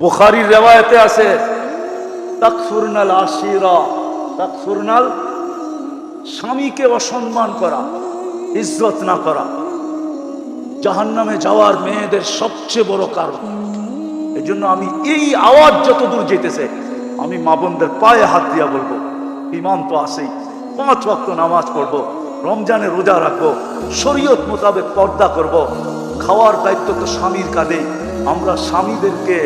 বুখারির রেওয়ায়তে আছে, তাকফুরনাল আশিরা, তাকফুরনাল স্বামীকে অসম্মান করা, ইজ্জত না করা জাহান্নামে যাওয়ার মেয়েদের সবচেয়ে বড় কারণ এই জন্য আমি এই আওয়াজ যত দূর যেতেছে, আমি মা বোনদের পায়ে হাত দিয়া বলব, ইমাম তো আসেই পাঁচ ওয়াক্ত নামাজ পড়ব, রমজানে রোজা রাখব, শরীয়ত মোতাবেক পর্দা করব। খাওয়ার দায়িত্ব তো স্বামীর কাঁধে, আমরা স্বামীদেরকে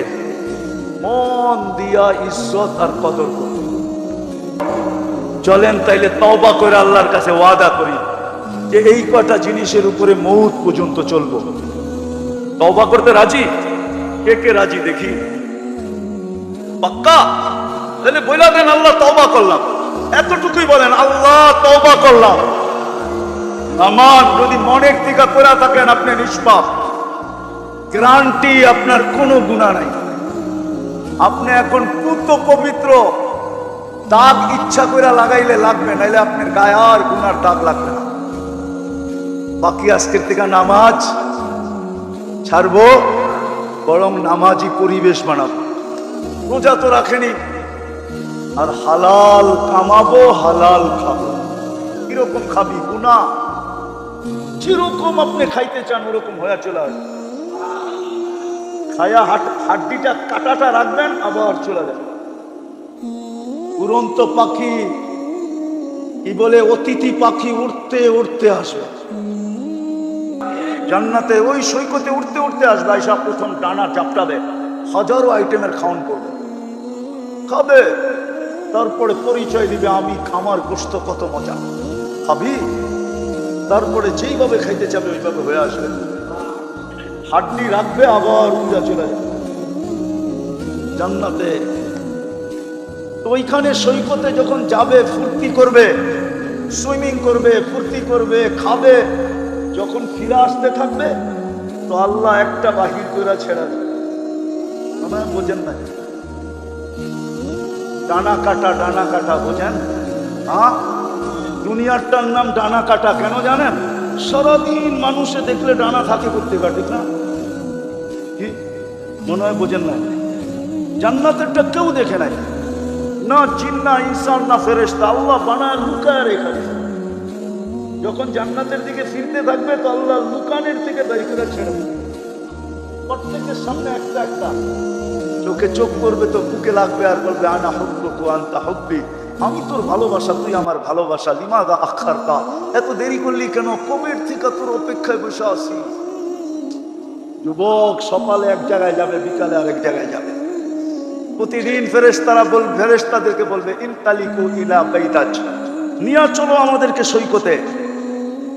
মন দিয়া ইজ্জত আর কদর চলেন তাইলে তওবা করে আল্লাহর কাছে ওয়াদা করি যে এই কটা জিনিসের উপরে মৌত পর্যন্ত চলবো। তওবা করতে রাজি? কে কে রাজি দেখি? পাক্কা? তাহলে বইলা দেন, আল্লাহ তওবা করলাম। এতটুকুই বলেন, আল্লাহ তওবা করলাম। আমার যদি মনের টিকা করে থাকেন, আপনি নিষ্পাপ। গ্রান্টি আপনার কোনো গুণা নাই। আপনি এখন পুত পবিত্র, দাগ ইচ্ছা করে লাগাইলে লাগবে, নাইলে আপনার গায়ে আর গুনার দাগ লাগবে না। বাকি আজকের থেকে নামাজ ছাড়বো, বরং নামাজি পরিবেশ বানাবো। রোজা তো রাখেনি, আর হালাল কামাবো, হালাল খাব। কীরকম খাবি? গুনা যেরকম আপনি খাইতে চান, ওরকম হয়ে চলে আসবে। হাট হাড্ডিটা কাটাটা রাখবেন, আবার চলে যাবে। উড়ন্ত পাখি, কি বলে, অতিথি পাখি উঠতে উঠতে আসবে। জান্নাতে, ওই সৈকতে উঠতে উঠতে আসবে, আইসা প্রথম ডানা চাপটাবে। হাজারো আইটেমের খাওয়ান করবে। খাবে, তারপরে পরিচয় দিবে, আমি খামার গোস্ত কত মজা। খাবি, তারপরে যেইভাবে খাইতে চাবে, ওইভাবে হয়ে আসবে। হাড্ডি রাখবে, আবার উড়া চলে যাবে। জান্নাতে। তো ওইখানে সৈকতে যখন যাবে, ফুর্তি করবে, সুইমিং করবে, ফুর্তি করবে, খাবে, যখন ফিরে আসতে থাকবে, তো আল্লাহ একটা বাহির করে ছেড়ে দেবে। হয় বোঝেন না ডানা কাটা ডানা কাটা, বোঝেন? হ্যাঁ দুনিয়ারটার নাম ডানা কাটা, কেন জানেন? সারাদিন মানুষে দেখলে ডানা থাকে করতে ঠিক না? মনে হয় বোঝেন না জান্নাতেরটা কেউ দেখে নাই। না জিন্না, ইনসান, না ফেরেস্তা আল্লাহ বানায় লুকায় রেখা যখন জান্নাতের দিকে ফিরতে থাকবে, তো আল্লাহ লুকানের থেকে বের করে ছেড়ে। প্রত্যেকের সামনে একটা একটা। চোখে চোখ করবে তো বুকে লাগবে আর বলবে, আনা হব্বু আন্তা হব্বি। আমি তোর ভালোবাসা, তুই আমার ভালোবাসা। লিমাদা আখার কা এত দেরি করলি কেন? কবের থেকে তোর অপেক্ষায় বসে আছি যুবক সকালে এক জায়গায় যাবে, বিকালে আরেক জায়গায় যাবে। প্রতিদিন ফেরেশতারা বল, ফেরেশতাদেরকে বলবে, ইনতালিকু ইলা বাইতাজ নিয়া চলো আমাদেরকে সৈকতে।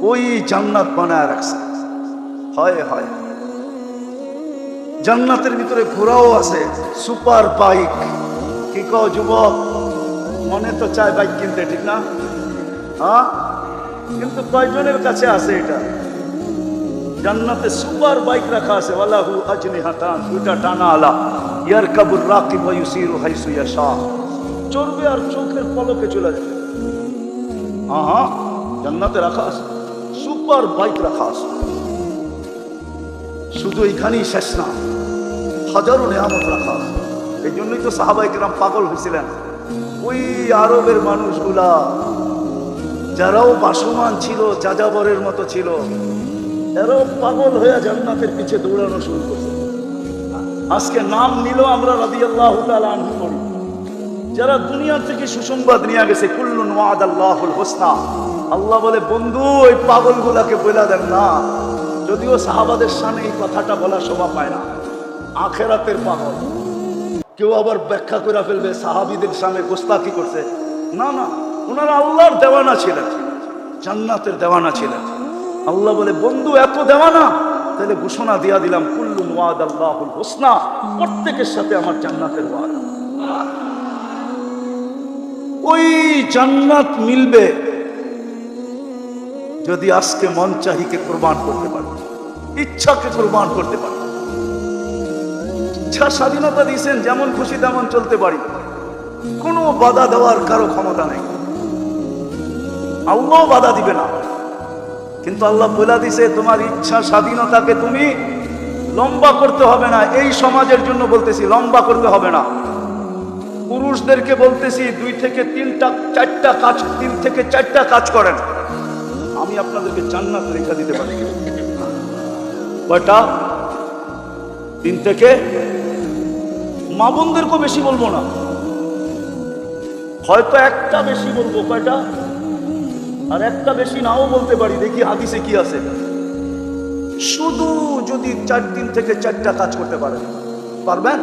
ওই জান্নাত বানায় রাখছে। হয় হয়। জান্নাতের ভিতরে ঘোরাও আছে, সুপার বাইক। কি কও যুবক? মনে তো চায় বাইক কিনতে, ঠিক না? হ্যাঁ? কিন্তু কয়জনের কাছে আছে এটা? জান্নাতে সুপার বাইক রাখা আছে, ওয়ালাহু আজনিহাতান, দুইটা টানা আলা। ইয়ার কাবুর রাকিব ওয়া ইউসিরু হাইসু ইয়াশা। চড়বে আর চোখের পলকে চলে যাবে। হ্যাঁ জান্নাতে রাখা আছে, সুপার বাইক রাখা আছে। শুধু এইখানেই শেষ না, হাজারো নিয়ামত রাখা আছে। এই জন্যই তো সাহাবাইকেরাম পাগল হয়েছিলেন। ওই আরবের মানুষগুলা, যারাও বাসমান ছিল, যাযাবরের মতো ছিল এরাও পাগল হয়ে জান্নাতের পিছে দৌড়ানো শুরু করছে। আজকে নাম নিল আমরা রাদি আল্লাহ করি যারা দুনিয়ার থেকে সুসংবাদ নিয়ে গেছে, কুল্লুন ওয়াদ আল্লাহুল হোসনা। আল্লাহ বলে, বন্ধু, ওই পাগলগুলাকে বলে দেন না। যদিও সাহাবাদের সামনে এই কথাটা বলা শোভা পায় না। আখেরাতের পাগল। কেউ আবার ব্যাখ্যা করে ফেলবে, সাহাবিদের সামনে গোস্তাকি করছে। না না ওনারা আল্লাহর দেওয়ানা ছিলেন। জান্নাতের দেওয়ানা ছিলেন। আল্লাহ বলে, বন্ধু, এত দেওয়া না। তাহলে ঘোষণা দিয়া দিলাম কুল্লুন ওয়াদ আল্লাহুল হোসনা। প্রত্যেকের সাথে আমার জান্নাতের ওয়াদা। ওই জান্নাত মিলবে যদি আজকে মন চাহিকে কোরবান করতে পারে ইচ্ছাকে কোরবান করতে পারে ইচ্ছা স্বাধীনতা দিয়েছেন, যেমন খুশি তেমন চলতে পারি। কোনো বাধা দেওয়ার কারও ক্ষমতা নেই। আল্লাহ বাধা দিবে না। কিন্তু আল্লাহ বলে দিছে, তোমার ইচ্ছা স্বাধীনতাকে তুমি লম্বা করতে হবে না। এই সমাজের জন্য বলতেছি, লম্বা করতে হবে না। পুরুষদেরকে বলতেছি, দুই থেকে তিনটা, চারটা কাজ, তিন থেকে চারটা কাজ করেন। আমি আপনাদেরকে জান্নাত লেখা দিতে পারি। কয়টা? তিন থেকে? মা বোনদেরকেও বেশি বলব না। হয়তো একটা বেশি বলব। কয়টা? আর একটা বেশি নাও বলতে পারি, দেখি হাদিসে কি আছে। শুধু যদি চার দিন থেকে চারটা কাজ করতে পারেন পারবেন?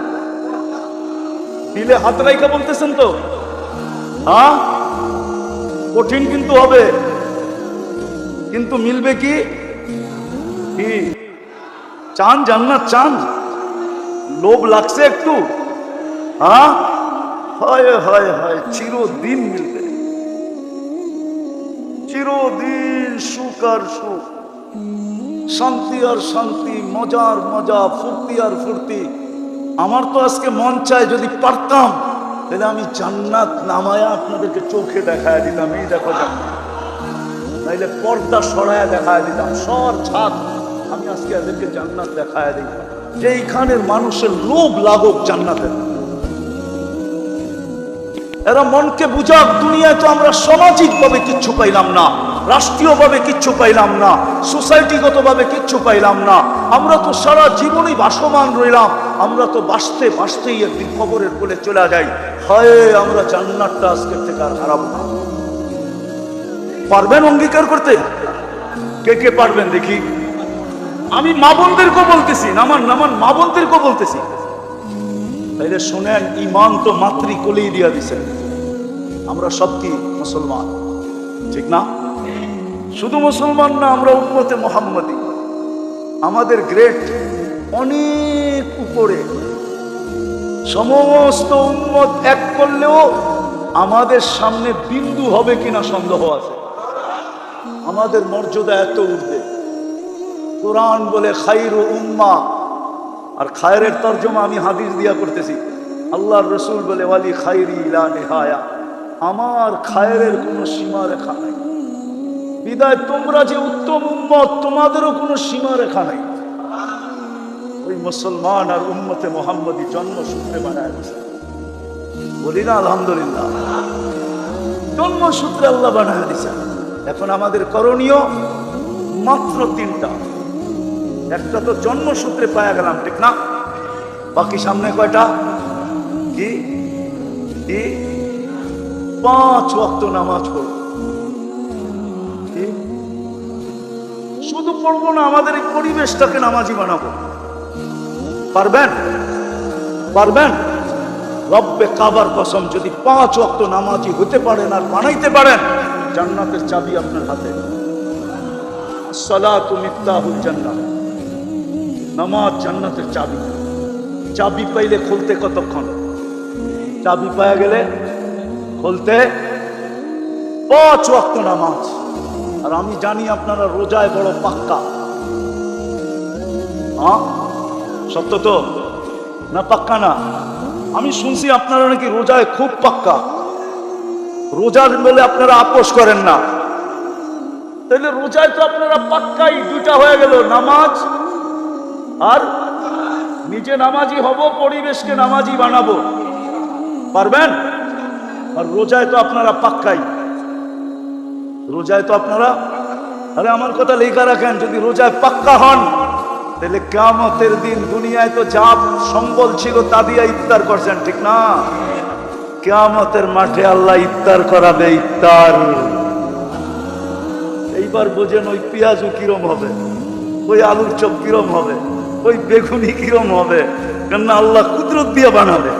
দিলে হাত রাইকা বলতেছেন তো? হ্যাঁ? কঠিন কিন্তু হবে। কিন্তু মিলবে কি? চান জান্নাত, চান। লোভ লাগছে একটু। হ্যাঁ? হয় হয় হয়, চিরদিন মিলবে। চিরদিন সুখ আর সুখ। শান্তি আর শান্তি মজার মজা, ফুর্তি আর ফুর্তি। আমার তো আজকে মন চায় যদি পারতাম, তাহলে আমি জান্নাত নামায়া আপনাদেরকে চোখে দেখায় দিতাম। এই দেখো নাইলে পর্দা সরায়া দেখায় দিতাম। সর ছাদ, আমি আজকে এদেরকে জান্নাত দেখায় দিতাম যে এইখানের মানুষের লোভ লাগুক জান্নাতের। এরা মনকে বুঝাক, দুনিয়ায় তো আমরা সামাজিক ভাবে কিচ্ছু পাইলাম না, রাষ্ট্রীয়ভাবে কিচ্ছু পাইলাম না, সোসাইটিগতভাবে কিচ্ছু পাইলাম না। আমরা তো সারা জীবনই বাসমান রইলাম, আমরা তো বাঁচতে বাঁচতেই একদিন খবরের কোলে চলে যাই। হয়, আমরা জান্নাতটা আজকের থেকে আর হারাবো না। পারবেন অঙ্গীকার করতে? কে কে পারবেন দেখি? আমি মা বোনদেরকেও বলতেছি, নামান নামান, মা বোনদেরকেও বলতেছি। তাইলে শোনেন ইমান তো মাতৃ কোলেই দিয়া দিছেন আমরা সব কি মুসলমান? ঠিক না? শুধু মুসলমান না, আমরা উন্মতে মোহাম্মদী। আমাদের গ্রেট অনেক উপরে। সমস্ত উন্মত এক করলেও আমাদের সামনে বিন্দু হবে কিনা সন্দেহ আছে। আমাদের মর্যাদা এত উঠবে কোরআন বলে, খাইর উম্মা আর খায়রের তর্জমা আমি হাদিস দিয়া করতেছি আল্লাহর রসুল বলে, ওয়ালি খাইরি ইলা নেহায়া। আমার খায়রের কোনো সীমা রেখা নাই। বিদায়, তোমরা যে উত্তম উম্মত, তোমাদেরও কোনো সীমা রেখা নাই। ওই মুসলমান আর উম্মতে মোহাম্মদী জন্মসূত্রে বানায় বলি না, আলহামদুলিল্লাহ। জন্মসূত্রে আল্লাহ বানায় দিছে এখন আমাদের করণীয় মাত্র তিনটা। একটা তো জন্মসূত্রে পাওয়া গেলাম, ঠিক না? বাকি সামনে কয়টা? কি? পাঁচ ওয়াক্ত নামাজ পড়ব। শুধু পড়ব না, আমাদের এই পরিবেশটাকে নামাজি বানাবো। পারবেন? পারবেন? রব্বে কাবার কসম, যদি পাঁচ ওয়াক্ত নামাজি হতে পারেন আর বানাইতে পারেন, জান্নাতের চাবি আপনার হাতে। সালাতু মিফতাহুল জান্নাত নামাজ জান্নাতের চাবি। চাবি পাইলে খুলতে কতক্ষণ? চাবি পাওয়া গেলে খুলতে পাঁচ ওয়াক্ত নামাজ। আর আমি জানি আপনারা রোজায় বড় পাক্কা। সত্য তো? না পাক্কা না? আমি শুনছি আপনারা নাকি রোজায় খুব পাক্কা। রোজার বলে আপনারা আপোষ করেন না। তাহলে রোজায় তো আপনারা পাক্কাই দুটা হয়ে গেল, নামাজ আর নিজে নামাজি হব, পরিবেশকে নামাজি বানাবো। পারবেন? আর রোজায় তো আপনারা পাক্কাই। রোজায় তো আপনারা আরে আমার কথা লেখা রাখেন, যদি রোজায় পাক্কা হন, তাহলে কেমতের দিন দুনিয়ায় তো যা সম্বল ছিল তা দিয়ে ইফতার করছেন, ঠিক না? কেমতের মাঠে আল্লাহ ইফতার করাবে, ইফতার। এইবার বোঝেন ওই পেঁয়াজু কিরম হবে, ওই আলুর চপ কিরম হবে। ওই বেগুনি কিরম হবে? কেননা আল্লাহ কুদরত দিয়ে বানাবে।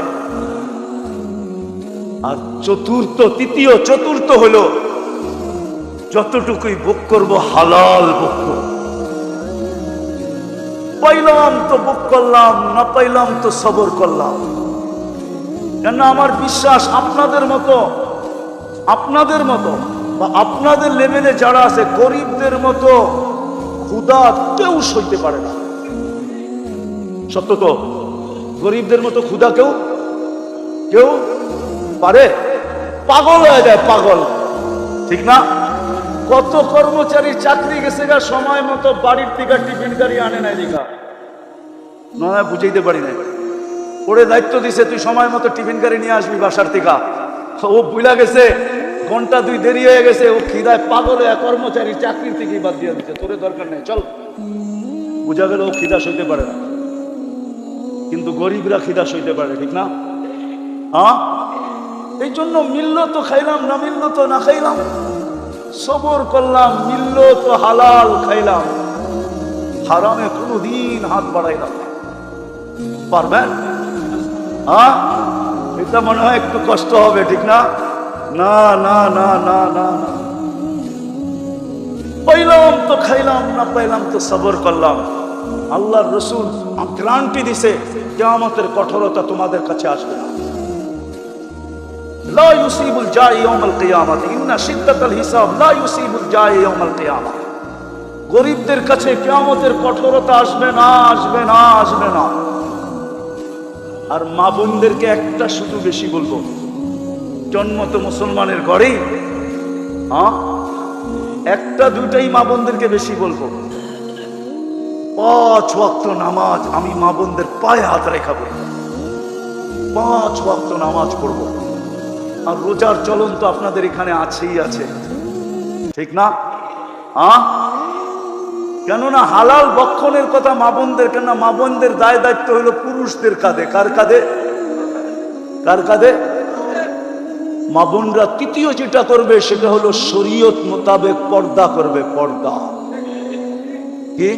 আর চতুর্থ, তৃতীয়, চতুর্থ হলো যতটুকুই ভোগ করব, হালাল ভোগ পাইলাম তো ভোগ করলাম, না পাইলাম তো সবর করলাম। কেন আমার বিশ্বাস আপনাদের মতো আপনাদের মতো বা আপনাদের লেভেলে যারা আছে, গরিবদের মতো ক্ষুদা কেউ সইতে পারে না। সত্য তো? গরিবদের মতো ক্ষুদা কেউ? কেউ? পারে? পাগল হয়ে যায়, পাগল। ঠিক না? কত কর্মচারী চাকরি গেছে গা, সময় মতো বাড়ির থেকে টিফিন গাড়ি আনে নাই দেখা নয়, বুঝাইতে পারি না ওরে দায়িত্ব দিছে, তুই সময় মতো টিফিন গাড়ি নিয়ে আসবি বাসার থেকে। ও বুলা গেছে, ঘণ্টা দুই দেরি হয়ে গেছে, ও খিদায় পাগল হয়ে কর্মচারী চাকরির থেকে বাদ দিয়ে দিচ্ছে তোরে দরকার নেই, চল। বোঝা গেল ও খিদা সইতে পারে না। কিন্তু গরিবরা খিদা সইতে পারে, ঠিক না? হ্যাঁ? এই জন্য মিলল তো খাইলাম, না মিলল তো না খাইলাম। সবর করলাম, মিলল তো হালাল খাইলাম। হারামে কোনোদিন হাত বাড়াইলাম পারবেন? হ্যাঁ? এটা মনে হয় একটু কষ্ট হবে, ঠিক না? না না না না না না। পাইলাম তো খাইলাম, না পাইলাম তো সবর করলাম। আল্লাহর রসুল গ্রান্টি দিছে, কেয়ামতের কঠোরতা তোমাদের কাছে আসবে না। লা ইউসিবুল জাই ইয়াউমাল কিয়ামাত, ইন্না শিদ্দাতাল হিসাব, লা ইউসিবুল জাই ইয়াউমাল কিয়ামাত। গরিবদের কাছে কেয়ামতের কঠোরতা আসবে না আসবে না আসবে না। আর মা বোনদেরকে একটা শুধু বেশি বলব, জন্ম তো মুসলমানের ঘরেই হ্যাঁ একটা দুটাই মা বোনদেরকে বেশি বলব। পাঁচ ওয়াক্ত নামাজ আমি মা বোনদের পায়ে হাত রেখা বলব পাঁচ ওয়াক্ত নামাজ পড়ব। আর রোজার চলন তো আপনাদের এখানে আছেই আছে। ঠিক না? হ্যাঁ কেননা হালাল বক্ষণের কথা মা বোনদের কেন মা বোনদের দায় দায়িত্ব হলো পুরুষদের কাঁধে। কার কাঁধে? কার কাঁধে? মা বোনরা তৃতীয় যেটা করবে সেটা হলো শরীয়ত মোতাবেক পর্দা করবে, পর্দা। কি?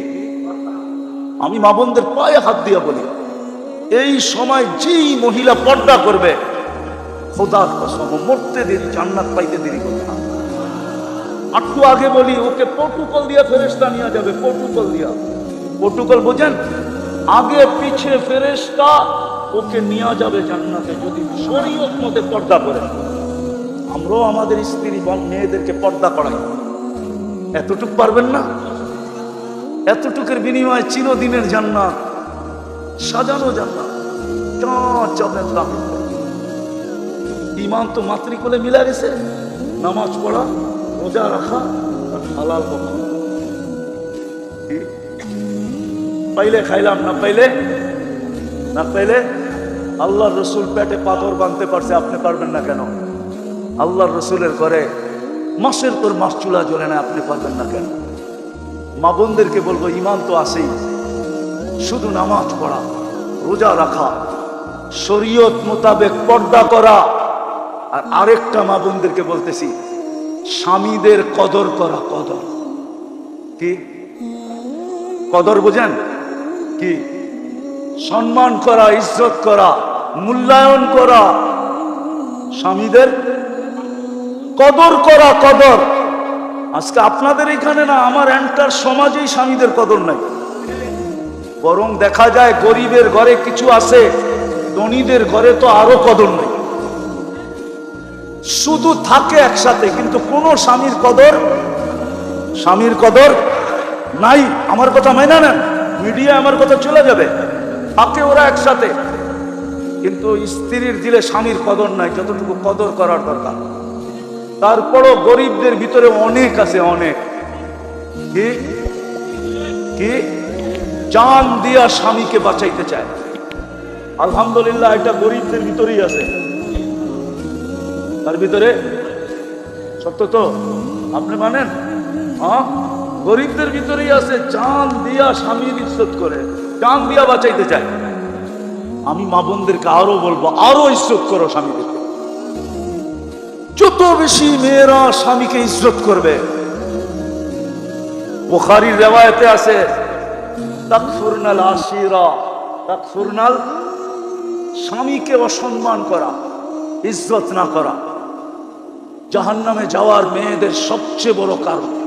আমি মা বোনদের পায়ে হাত দিয়ে বলি, এই সময় যেই মহিলা পর্দা করবে, খোদার কসম মরতে দেরি, জান্নাত পাইতে দেরি করবে না। একটু আগে বলি, ওকে পর্টুকল দিয়া ফেরেস্তা নিয়ে যাবে পর্টুকল দিয়া। পর্টুকল বোঝেন? আগে পিছে ফেরেস্তা ওকে নিয়ে যাবে জান্নাতে, যদি শরীয়ত মতে পর্দা করে। আমরাও আমাদের স্ত্রী, মেয়েদেরকে পর্দা করাই। এতটুক পারবেন না? এতটুকের বিনিময়ে চিরদিনের জান্নাত, সাজানো জান্নাত চাপের দাম ইমান তো মাতৃকোলে মিলা গেছে, নামাজ পড়া, রোজা রাখা আর হালাল বকা কি? পাইলে খাইলাম, না পাইলে? না পাইলে আল্লাহর রসুল পেটে পাথর বাঁধতে পারছে, আপনি পারবেন না কেন? আল্লাহর রসুলের ঘরে মাসের পর মাস চুলা জ্বলে না, আপনি পারবেন না কেন? মা বোনদেরকে বলব, ইমান তো আসেই শুধু নামাজ পড়া, রোজা রাখা, শরীয়ত মোতাবেক পর্দা করা। আর আরেকটা মা বোনদেরকে বলতেছি, স্বামীদের কদর করা কদর। কি? কদর বোঝেন? কি? সম্মান করা, ইজ্জত করা, মূল্যায়ন করা। স্বামীদের কদর করা কদর। আজকে আপনাদের এখানে না, আমার এন্টার সমাজেই স্বামীদের কদর নাই। বরং দেখা যায় গরিবের ঘরে কিছু আছে, ধনীদের ঘরে তো আরও কদর নেই। শুধু থাকে একসাথে, কিন্তু কোন স্বামীর কদর স্বামীর কদর নাই। আমার কথা মাইনা নেন মিডিয়া আমার কথা চলে যাবে। থাকে ওরা একসাথে। কিন্তু স্ত্রীর দিলে স্বামীর কদর নাই, যতটুকু কদর করার দরকার। তারপরও গরিবদের ভিতরে অনেক আছে, অনেক। কি? কি? দিয়া স্বামীকে বাঁচাইতে চায়। আলহামদুলিল্লাহ, এটা গরিবদের ভিতরেই আছে। তার ভিতরে? সত্য তো? আপনি মানেন? হ্যাঁ? গরিবদের ভিতরেই আছে, চান দিয়া স্বামীর ইজ্জত করে, চান দিয়া বাঁচাইতে চায়। আমি মা বোনদেরকে আরও বলব, আরও ইজ্জত করো স্বামীদেরকে। যত বেশি মেয়েরা স্বামীকে ইজ্জত করবে, বুখারির রেওয়ায়তে আছে, তাকফুরনাল আশিরা, তাকফুরনাল স্বামীকে অসম্মান করা, ইজ্জত না করা। জাহান্নামে যাওয়ার মেয়েদের সবচেয়ে বড় কারণ।